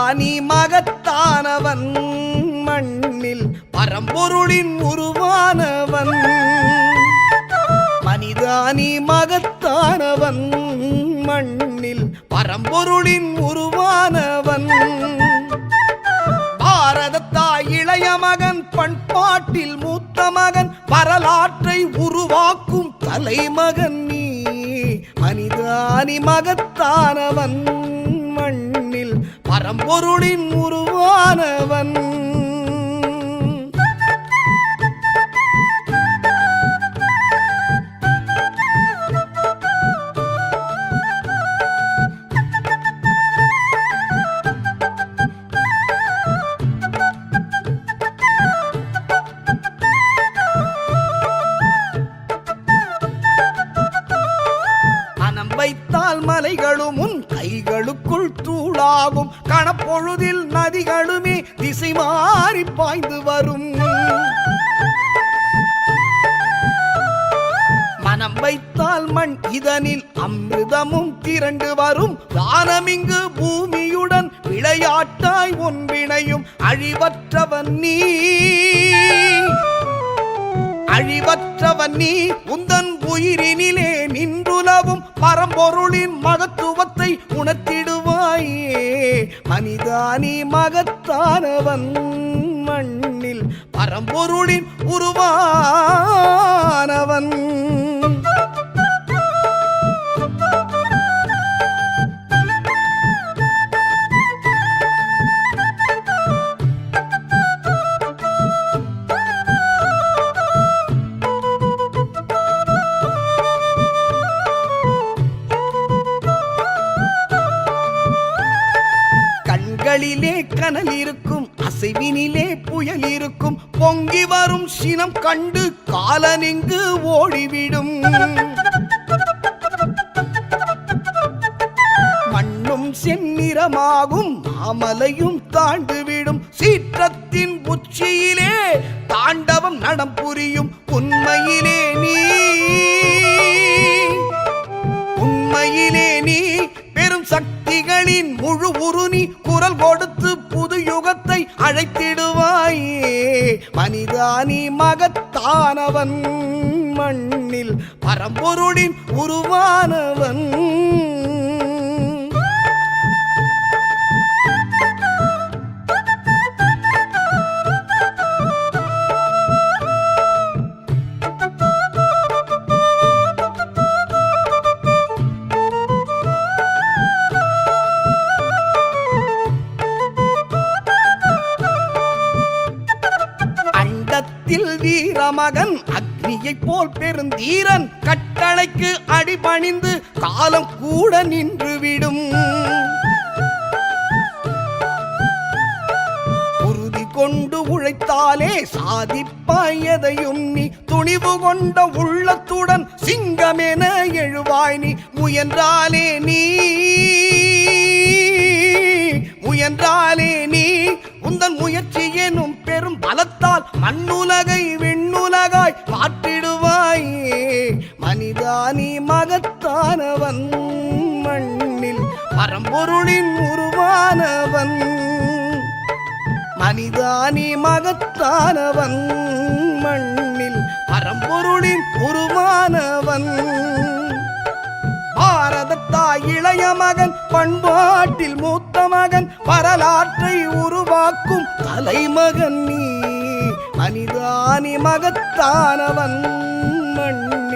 மனிதானி மகத்தானவன். மண்ணில் பரம்பொருளின் உருவானவன். மனிதானி மகத்தானவன். மண்ணில் பரம்பொருளின் உருவானவன். பாரதத்தா இளைய மகன் பண்பாட்டில் மூத்த மகன் வரலாற்றை உருவாக்கும் தலைமகன் நீ. மனிதானி மகத்தானவன். பரம்பொருளின் உருவானவன். மனம் மலைகளும் உன் கைகளுக்குள் தூளாகும். கணப்பொழுதில் நதிகளுமே திசை மாறி பாய்ந்து வரும். மனம் வைத்தால் மண் இதனில் அமிர்தமும் திரண்டு வரும். தானமிங்கு பூமியுடன் விளையாட்டாய் ஒன்றிணையும் அழிவற்றவன் நீ. அழிவற்றவன் நீ. உந்தன் உயிரினிலே நின்றுலவும் பரம்பொருளின் மகத்துவத்தை உணர்த்திடுவாயே. மனிதானி மகத்தானவன் மண்ணில் பரம்பொருளின் உருவானவன். கடலிலே கனல் இருக்கும் அசைவினிலே புயல் இருக்கும். பொங்கி வரும் சினம் கண்டு காலனிங்கு ஓடிவிடும். மண்ணும் செந்நிறமாகும் அமலையும் தாண்டுவிடும் சீற்றத்தின் உச்சியிலே தாண்டவம் நடம் புரியும். உண்மையிலே நீ சக்திகளின் முழு உருணி குரல் கொடுத்து புது யுகத்தை அழைத்திடுவாயே. மனிதானி மகத்தானவன் மண்ணில் பரம்பொருளின் உருவானவன் மகன் அக்னியைப் போல் பெருந்தீரன் கட்டளைக்கு அடிபணிந்து காலம் கூட நின்றுவிடும். உறுதி கொண்டு உழைத்தாலே சாதிப்பாய் எதையும் நீ துணிவு கொண்ட உள்ளத்துடன் சிங்கமென எழுவாய் நீ. முயன்றாலே நீ முயன்றாலே நீ. உந்தன் முயற்சி எனும் பெரும் பலத்தால் மண்ணுலகை விண்ணுலகாய் மகத்தானவன் மண்ணில் பரம்பொருளின் உருவானவன். மனிதானி மகத்தானவன் மண்ணில் பரம்பொருளின் உருவானவன். பாரதத்தாய் இளைய மகன் பண்பாட்டில் மூத்த மகன் வரலாற்றை உருவாக்கும் தலைமகன் நீ. மனிதானி மகத்தானவன் மண்ணில்